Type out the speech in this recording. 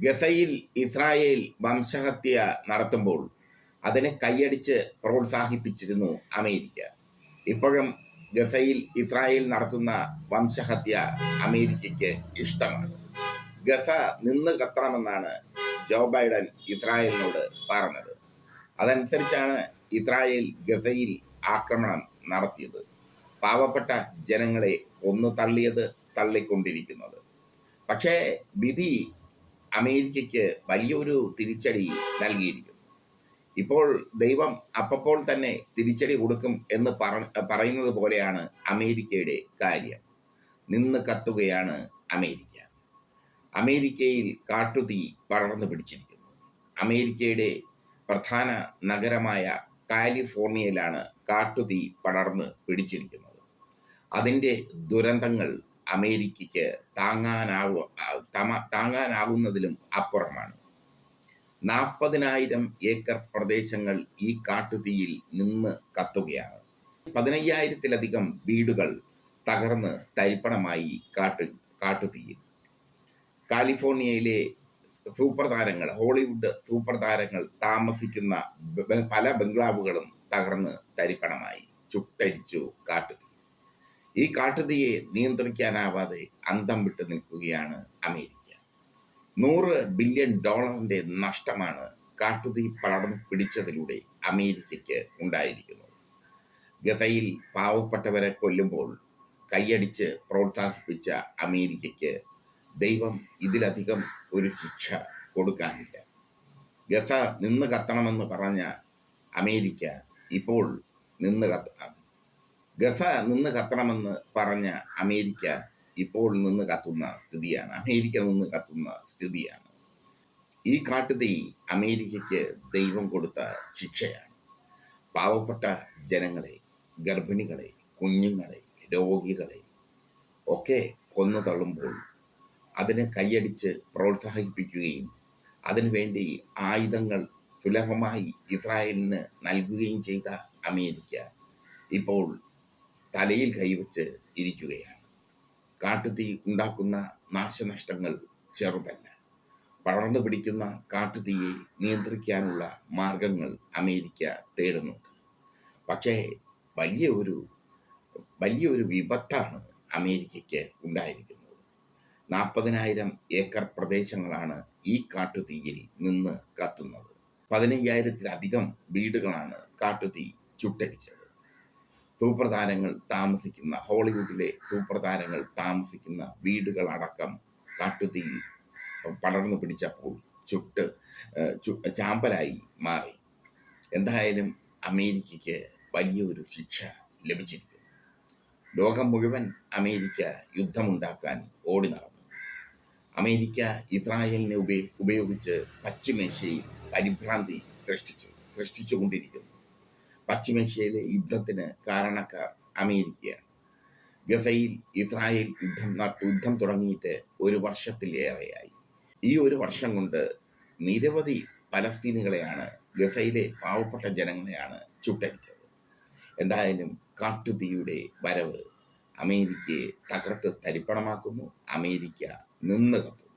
ഗസയിൽ ഇസ്രായേൽ വംശഹത്യ നടത്തുമ്പോൾ അതിനെ കൈയടിച്ച് പ്രോത്സാഹിപ്പിച്ചിരുന്നു അമേരിക്ക. ഇപ്പോഴും ഗസയിൽ ഇസ്രായേൽ നടത്തുന്ന വംശഹത്യ അമേരിക്കയ്ക്ക് ഇഷ്ടമാണ്. ഗസ നിന്ന് കത്തണമെന്നാണ് ജോ ബൈഡൻ ഇസ്രായേലിനോട് പറഞ്ഞത്. അതനുസരിച്ചാണ് ഇസ്രായേൽ ഗസയിൽ ആക്രമണം നടത്തിയത്. പാവപ്പെട്ട ജനങ്ങളെ ഒന്ന് തള്ളിയത് തള്ളിക്കൊണ്ടിരിക്കുന്നത്. പക്ഷേ വിധി അമേരിക്കയ്ക്ക് വലിയൊരു തിരിച്ചടി നൽകിയിരിക്കുന്നു. ഇപ്പോൾ ദൈവം അപ്പപ്പോൾ തന്നെ തിരിച്ചടി കൊടുക്കും എന്ന് പറ പറയുന്നത് പോലെയാണ് അമേരിക്കയുടെ കാര്യം. നിന്ന് കത്തുകയാണ് അമേരിക്ക. അമേരിക്കയിൽ കാട്ടുതീ പടർന്നു പിടിച്ചിരിക്കുന്നു. അമേരിക്കയുടെ പ്രധാന നഗരമായ കാലിഫോർണിയയിലാണ് കാട്ടുതീ പടർന്ന് പിടിച്ചിരിക്കുന്നത്. അതിന്റെ ദുരന്തങ്ങൾ അമേരിക്കയ്ക്ക് താങ്ങാനാവു താങ്ങാനാവുന്നതിലും അപ്പുറമാണ്. നാൽപ്പതിനായിരം ഏക്കർ പ്രദേശങ്ങൾ ഈ കാട്ടുതീയിൽ നിന്ന് കത്തുകയാണ്. പതിനയ്യായിരത്തിലധികം വീടുകൾ തകർന്ന് തരിപ്പണമായി കാട്ടു കാട്ടുതീയിൽ. കാലിഫോർണിയയിലെ സൂപ്പർ താരങ്ങൾ ഹോളിവുഡ് സൂപ്പർ താരങ്ങൾ താമസിക്കുന്ന പല ബംഗ്ലാവുകളും തകർന്ന് തരിപ്പണമായി ചുട്ടരിച്ചു കാട്ടുതീ ഈ കാട്ടുതീയെ നിയന്ത്രിക്കാനാവാതെ അന്തം വിട്ട് നിൽക്കുകയാണ് അമേരിക്ക. നൂറ് ബില്യൺ ഡോളറിന്റെ നഷ്ടമാണ് കാട്ടുതീ പടർന്നു പിടിച്ചതിലൂടെ അമേരിക്കയ്ക്ക് ഉണ്ടായിരിക്കുന്നത്. ഗസയിൽ പാവപ്പെട്ടവരെ കൊല്ലുമ്പോൾ കൈയടിച്ച് പ്രോത്സാഹിപ്പിച്ച അമേരിക്കയ്ക്ക് ദൈവം ഇതിലധികം ഒരു ശിക്ഷ കൊടുക്കാനില്ല. ഗസ നിന്ന് കത്തണമെന്ന് പറഞ്ഞ അമേരിക്ക ഇപ്പോൾ നിന്ന് കത്ത ഗസ നിന്ന് കത്തണമെന്ന് പറഞ്ഞ അമേരിക്ക ഇപ്പോൾ നിന്ന് കത്തുന്ന സ്ഥിതിയാണ്. അമേരിക്ക നിന്ന് കത്തുന്ന സ്ഥിതിയാണ്. ഈ കാട്ടുതീ അമേരിക്കയ്ക്ക് ദൈവം കൊടുത്ത ശിക്ഷയാണ്. പാവപ്പെട്ട ജനങ്ങളെ ഗർഭിണികളെ കുഞ്ഞുങ്ങളെ രോഗികളെ ഒക്കെ കൊന്നു തള്ളുമ്പോൾ അതിനെ കൈയടിച്ച് പ്രോത്സാഹിപ്പിക്കുകയും അതിനുവേണ്ടി ആയുധങ്ങൾ സുലഭമായി ഇസ്രായേലിന് നൽകുകയും ചെയ്ത അമേരിക്ക ഇപ്പോൾ തലയിൽ കൈവച്ച് ഇരിക്കുകയാണ്. കാട്ടുതീ ഉണ്ടാക്കുന്ന നാശനഷ്ടങ്ങൾ ചെറുതല്ല. പടർന്നു പിടിക്കുന്ന കാട്ടുതീയെ നിയന്ത്രിക്കാനുള്ള മാർഗങ്ങൾ അമേരിക്ക തേടുന്നുണ്ട്. പക്ഷേ വലിയ ഒരു വലിയൊരു വിപത്താണ് അമേരിക്കയ്ക്ക് ഉണ്ടായിരിക്കുന്നത്. നാൽപ്പതിനായിരം ഏക്കർ പ്രദേശങ്ങളാണ് ഈ കാട്ടുതീയിൽ നിന്ന് കത്തുന്നത്. പതിനയ്യായിരത്തിലധികം വീടുകളാണ് കാട്ടുതീ ചുട്ടരിച്ചത്. സൂപ്പർ താരങ്ങൾ താമസിക്കുന്ന ഹോളിവുഡിലെ സൂപ്രധാനങ്ങൾ താമസിക്കുന്ന വീടുകളടക്കം കാട്ടുതീ പടർന്നു പിടിച്ചപ്പോൾ ചുട്ട് ചാമ്പലായി മാറി. എന്തായാലും അമേരിക്കയ്ക്ക് വലിയൊരു ശിക്ഷ ലഭിച്ചിരിക്കുന്നു. ലോകം മുഴുവൻ അമേരിക്ക യുദ്ധമുണ്ടാക്കാൻ ഓടി നടന്നു. അമേരിക്ക ഇസ്രായേലിനെ ഉപയോഗിച്ച് പശ്ചിമേഷ്യയിൽ പരിഭ്രാന്തി സൃഷ്ടിച്ചു സൃഷ്ടിച്ചുകൊണ്ടിരിക്കുന്നു. പശ്ചിമേഷ്യയിലെ യുദ്ധത്തിന് കാരണക്കാർ അമേരിക്കയാണ്. ഗസയിൽ ഇസ്രായേൽ യുദ്ധം യുദ്ധം തുടങ്ങിയിട്ട് ഒരു വർഷത്തിലേറെയായി. ഈ ഒരു വർഷം കൊണ്ട് നിരവധി പലസ്തീനുകളെയാണ് ഗസയിലെ പാവപ്പെട്ട ജനങ്ങളെയാണ് ചുട്ടടിച്ചത്. എന്തായാലും കാട്ടുതീയുടെ വരവ് അമേരിക്കയെ തകർത്ത് തരിപ്പണമാക്കുന്നു. അമേരിക്ക നിന്ന് കത്തുന്നു.